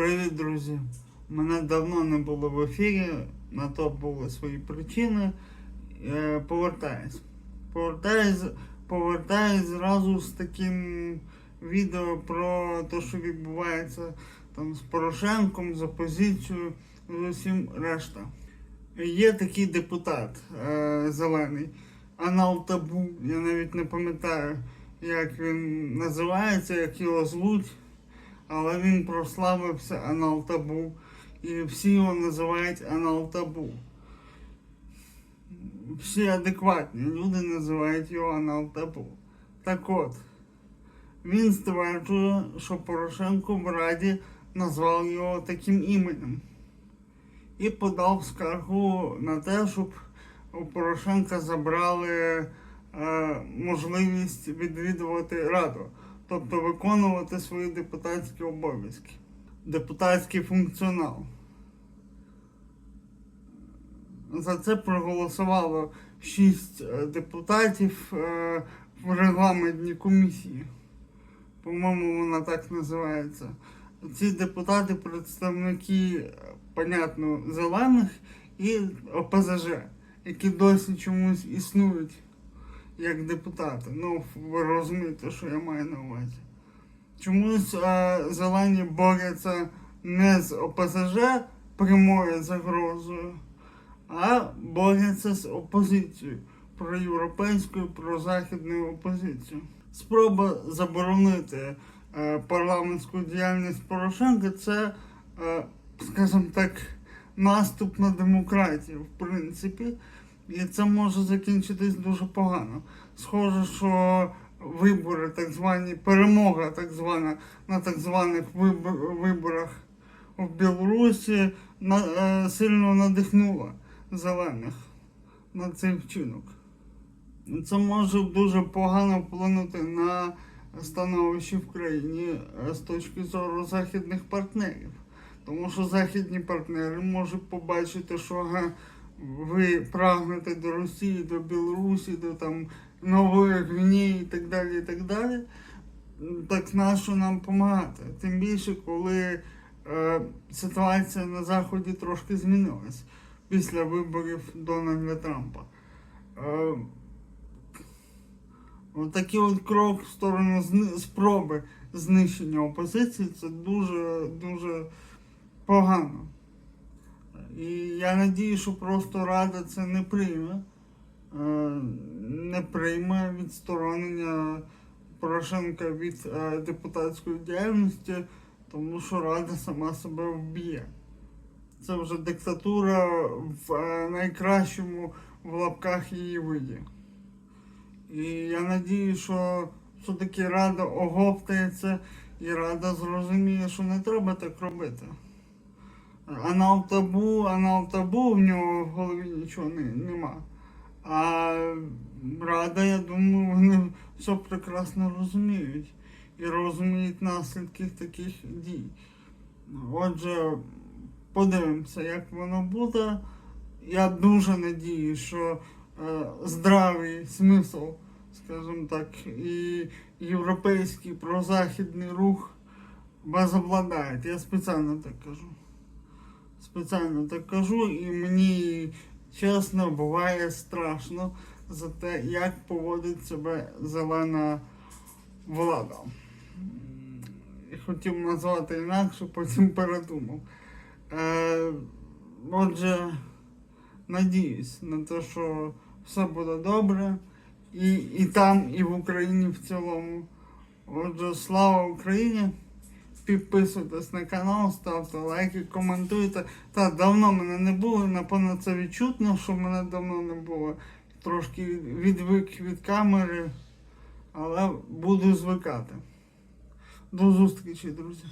Привіт, друзі! Мене давно не було в ефірі, на то були свої причини. Е, Повертаюсь. Повертаюсь, повертаюсь зразу з таким відео про те, що відбувається там з Порошенком, з опозицією, з усім решта. Є такий депутат е, зелений, Анал Табу, я навіть не пам'ятаю, як він називається, як його звуть але він прославився Анал Табу. І всі його називають Анал Табу. Всі адекватні люди називають його Анал Табу. Так от, він стверджує, що Порошенко в Раді назвав його таким іменем. І подав скаргу на те, щоб у Порошенка забрали е, можливість відвідувати Раду тобто виконувати свої депутатські обов'язки, депутатський функціонал. За це проголосувало шість е, депутатів е, в регламентній комісії. По-моєму, вона так називається. Ці депутати представники, е, понятно, зелених і ОПЗЖ, які досі чомусь існують як депутати. Ну, ви розумієте, що я маю на увазі. Чомусь е, зелені борються не з ОПЗЖ прямою загрозою, а борються з опозицією проєвропейською, прозахідною опозицією. Спроба заборонити е, парламентську діяльність Порошенка це, е, скажімо так, наступ на демократію, в принципі. І це може закінчитись дуже погано. Схоже, що вибори, так звані, перемога так звана на так званих виборах в Білорусі на, е, сильно надихнула зелених на цей вчинок. Це може дуже погано вплинути на становище в країні е, з точки зору західних партнерів. Тому що західні партнери можуть побачити, що ви прагнете до Росії, до Білорусі, до там Нової Гвінеї і так далі, і так далі. Так нащо нам допомагати? Тим більше, коли е, ситуація на Заході трошки змінилась після виборів Дональда Трампа. Е, Отакий от крок в сторону спроби знищення опозиції це дуже дуже погано. І я надію, що просто Рада це не прийме, е, не прийме відсторонення Порошенка від е, депутатської діяльності, тому що Рада сама себе вб'є. Це вже диктатура в е, найкращому в лапках її виді. І я надію, що все-таки Рада оговтається і Рада зрозуміє, що не треба так робити. Анал табу, анал табу, в нього в голові нічого не, нема. А Рада, я думаю, вони все прекрасно розуміють і розуміють наслідки таких дій. Отже, подивимося, як воно буде. Я дуже надію, що е, здравий смисл, скажімо так, і європейський прозахідний рух возобладає. Я спеціально так кажу спеціально так кажу, і мені чесно буває страшно за те, як поводить себе зелена влада. Хотів назвати інакше, потім передумав. Е, отже, надіюсь на те, що все буде добре. І, і там, і в Україні в цілому. Отже, слава Україні! Підписуйтесь на канал, ставте лайки, коментуйте. Та давно мене не було, напевно, це відчутно, що мене давно не було. Трошки відвик від камери, але буду звикати. До зустрічі, друзі.